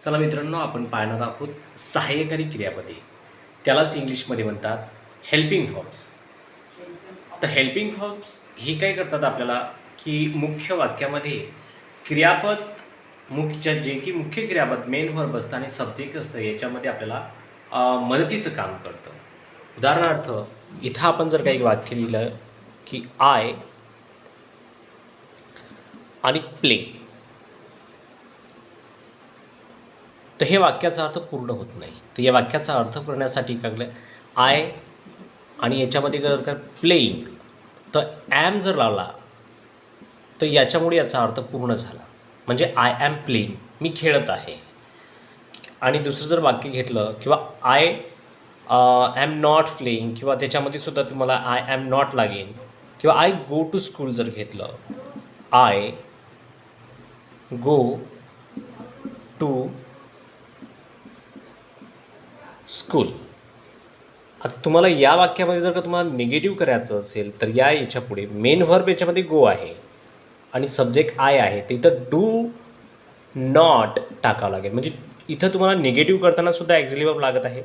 चला मित्रांनो आपण पाहणार आहोत सहाय्यकारी क्रियापदे त्यालाच इंग्लिशमध्ये म्हणतात हेल्पिंग फॉर्म्स तर हेल्पिंग फॉर्म्स हे काय करतात आपल्याला? की मुख्य वाक्यामध्ये क्रियापद मुख्य जे की मुख्य क्रियापद मेन वर्ब असतं आणि सब्जेक्ट असतं याच्यामध्ये आपल्याला मदतीचं काम करतं. उदाहरणार्थ इथं आपण जर काही वाक्य लिहिलं की आय आणि प्ले तर हे वाक्याचा अर्थ पूर्ण होत नाही. तर या वाक्याचा अर्थ करण्यासाठी काय आय आणि याच्यामध्ये जर का प्लेईंग तर ॲम जर लावला तर याच्यामुळे याचा अर्थ पूर्ण झाला. म्हणजे आय ॲम प्लेईंग मी खेळत आहे. आणि दुसरं जर वाक्य घेतलं किंवा आय ॲम नॉट प्लेईंग किंवा त्याच्यामध्ये सुद्धा तुम्हाला आय ॲम नॉट लागेल किंवा आय गो टू स्कूल जर घेतलं आय गो टू स्कूल. आता तुम्हाला या वाक्यामध्ये जर का तुम्हाला निगेटिव्ह करायचं असेल तर या याच्यापुढे मेन व्हर्ब याच्यामध्ये गो आहे आणि सब्जेक्ट आय आहे तर इथं डू नॉट टाकावं लागेल. म्हणजे इथं तुम्हाला निगेटिव्ह करताना सुद्धा ॲक्झिली लागत आहे.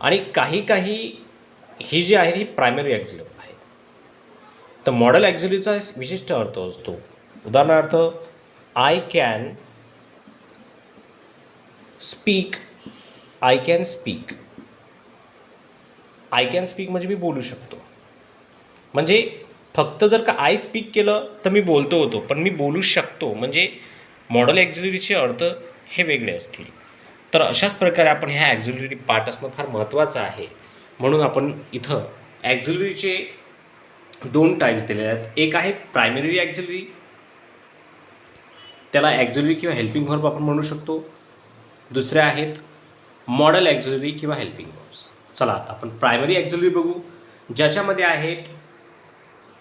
आणि काही काही ही जी आहे ही प्रायमरी ॲक्झिली आहे. तर मॉडेल ॲक्झिलीचा विशिष्ट अर्थ असतो. उदाहरणार्थ I can speak I can speak. I can speak म्हणजे मी बोलू शकतो. म्हणजे फक्त जर का आय स्पीक केलं तर मी बोलतो होतो पण मी बोलू शकतो. म्हणजे मॉडल ॲक्झिलरीचे अर्थ हे वेगळे असतील. तर अशाच प्रकारे आपण ह्या ॲक्झिलरी पार्ट असणं फार महत्त्वाचं आहे. म्हणून आपण इथं ॲक्झिलरीचे दोन टाईप्स दिलेले आहेत. एक आहे प्रायमरी ॲक्झिलरी त्याला ॲक्झिलरी किंवा हेल्पिंग व्हर्ब आपण म्हणू शकतो. दुसरे आहेत मॉडल ॲक्झिलरी किंवा हेल्पिंग वर्ब्स चला आता आपण प्रायमरी ॲक्झिलरी बघू. ज्याच्यामध्ये आहेत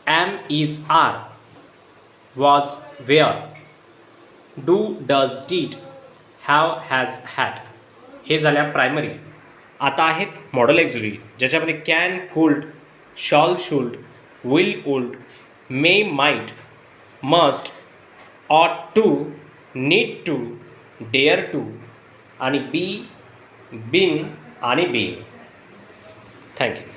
am is are was were do does did have has had हे झाल्या प्रायमरी आता आहेत मॉडल ॲक्झिलरी ज्याच्यामध्ये can could shall should will would may might must ought to need to dare to आणि be बिन आणि बी. थँक्यू